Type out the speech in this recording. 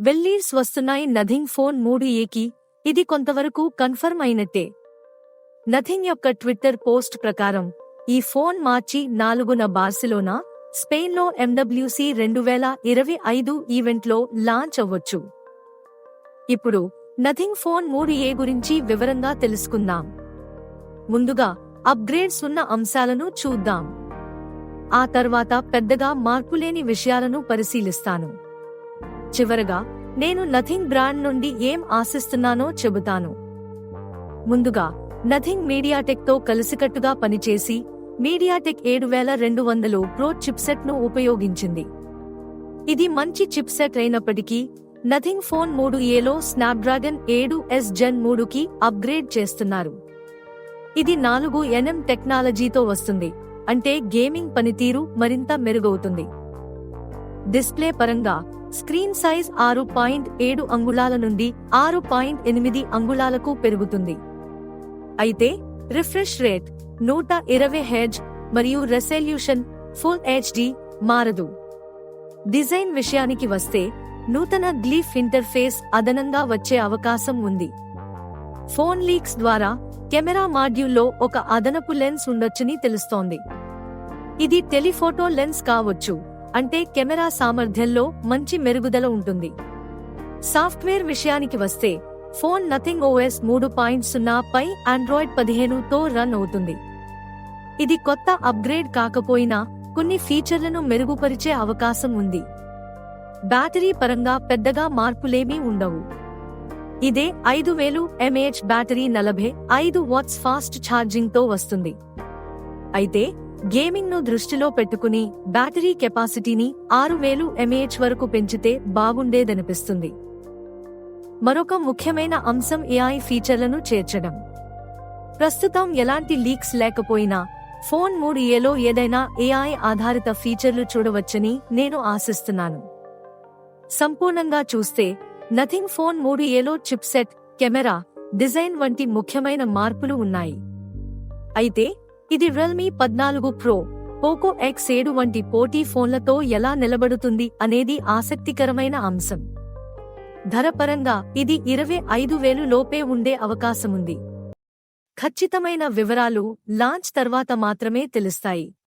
వెల్లీర్స్ వస్తున్నాయి nothing phone మూడు ఏకి. ఇది కొంతవరకు కన్ఫర్మ్ అయినట్టే. నథింగ్ యొక్క ట్విట్టర్ పోస్ట్ ప్రకారం ఈ ఫోన్ మార్చి నాలుగున బార్సిలోనా స్పెయిన్లో ఎండబ్ల్యూసి రెండు వేల ఇరవై ఐదు ఈవెంట్లో లాంచ్ అవ్వొచ్చు. ఇప్పుడు నథింగ్ ఫోన్ మూడు ఏ గురించి వివరంగా తెలుసుకుందాం. ముందుగా అప్గ్రేడ్స్ ఉన్న అంశాలను చూద్దాం. ఆ తర్వాత పెద్దగా మార్పులేని విషయాలను పరిశీలిస్తాను. చివరగా నేను నథింగ్ బ్రాండ్ నుండి ఏం ఆశిస్తున్నానో చెబుతాను. ముందుగా నథింగ్ మీడియాటెక్తో కలిసికట్టుగా పనిచేసి మీడియాటెక్ ఏడు వేల రెండు వందలు ప్రో చిప్సెట్ను ఉపయోగించింది. ఇది మంచి చిప్సెట్ అయినప్పటికీ నథింగ్ ఫోన్ మూడు ఏలో స్నాప్డ్రాగన్ ఏడు ఎస్ జెన్ మూడుకి అప్గ్రేడ్ చేస్తున్నారు. ఇది నాలుగు ఎన్ఎం టెక్నాలజీతో వస్తుంది అంటే గేమింగ్ పనితీరు మరింత మెరుగవుతుంది. డిస్ప్లే పరంగా స్క్రీన్ సైజ్ ఆరు పాయింట్ ఏడు అంగుళాల నుండి ఆరు పాయింట్ ఎనిమిది అంగుళాలకు పెరుగుతుంది. అయితే రిఫ్రెష్ రేట్ నూట ఇరవై హెడ్జ్ మరియు రెసల్యూషన్ ఫుల్ హెచ్డి మారదు. డిజైన్ విషయానికి వస్తే నూతన గ్లీఫ్ ఇంటర్ఫేస్ అదనంగా వచ్చే అవకాశం ఉంది. ఫోన్ లీక్స్ ద్వారా కెమెరా మాడ్యూల్లో ఒక అదనపు లెన్స్ ఉండొచ్చని తెలుస్తోంది. ఇది టెలిఫోటో లెన్స్ కావచ్చు. అంటే కెమెరా సామర్థ్యంలో మంచి మెరుగుదల ఉంటుంది. సాఫ్ట్వేర్ విషయానికి వస్తే ఫోన్ నథింగ్ ఓఎస్ మూడు పాయింట్ సున్నా పై ఆండ్రాయిడ్ పదిహేనుతో రన్ అవుతుంది. ఇది కొత్త అప్గ్రేడ్ కాకపోయినా కొన్ని ఫీచర్లను మెరుగుపరిచే అవకాశం ఉంది. బ్యాటరీ పరంగా పెద్దగా మార్పులేమీ ఉండవు. ఇదే ఐదు వేలు ఎంఏహెచ్ బ్యాటరీ నలభై ఐదు వాట్స్ ఫాస్ట్ ఛార్జింగ్తో వస్తుంది. అయితే గేమింగ్ను దృష్టిలో పెట్టుకుని బ్యాటరీ కెపాసిటీని ఆరు వేలు ఎంఏహెచ్ వరకు పెంచితే బాగుండేదనిపిస్తుంది. మరొక ముఖ్యమైన అంశం ఏఐ ఫీచర్లను చేర్చడం. ప్రస్తుతం ఎలాంటి లీక్స్ లేకపోయినా ఫోన్ మూడు ఏలో ఏదైనా ఏఐ ఆధారిత ఫీచర్లు చూడవచ్చని నేను ఆశిస్తున్నాను. సంపూర్ణంగా చూస్తే నథింగ్ ఫోన్ మూడు ఏలో చిప్సెట్ కెమెరా డిజైన్ వంటి ముఖ్యమైన మార్పులు ఉన్నాయి. అయితే ఇది రియల్మీ పద్నాలుగు ప్రో పోకో ఎక్స్ ఏడు వంటి పోటీ ఫోన్లతో ఎలా నిలబడుతుంది అనేది ఆసక్తికరమైన అంశం. ధర పరంగా ఇది ఇరవై ఐదు వేలు లోపే ఉండే అవకాశముంది. ఖచ్చితమైన వివరాలు లాంచ్ తర్వాత మాత్రమే తెలుస్తాయి.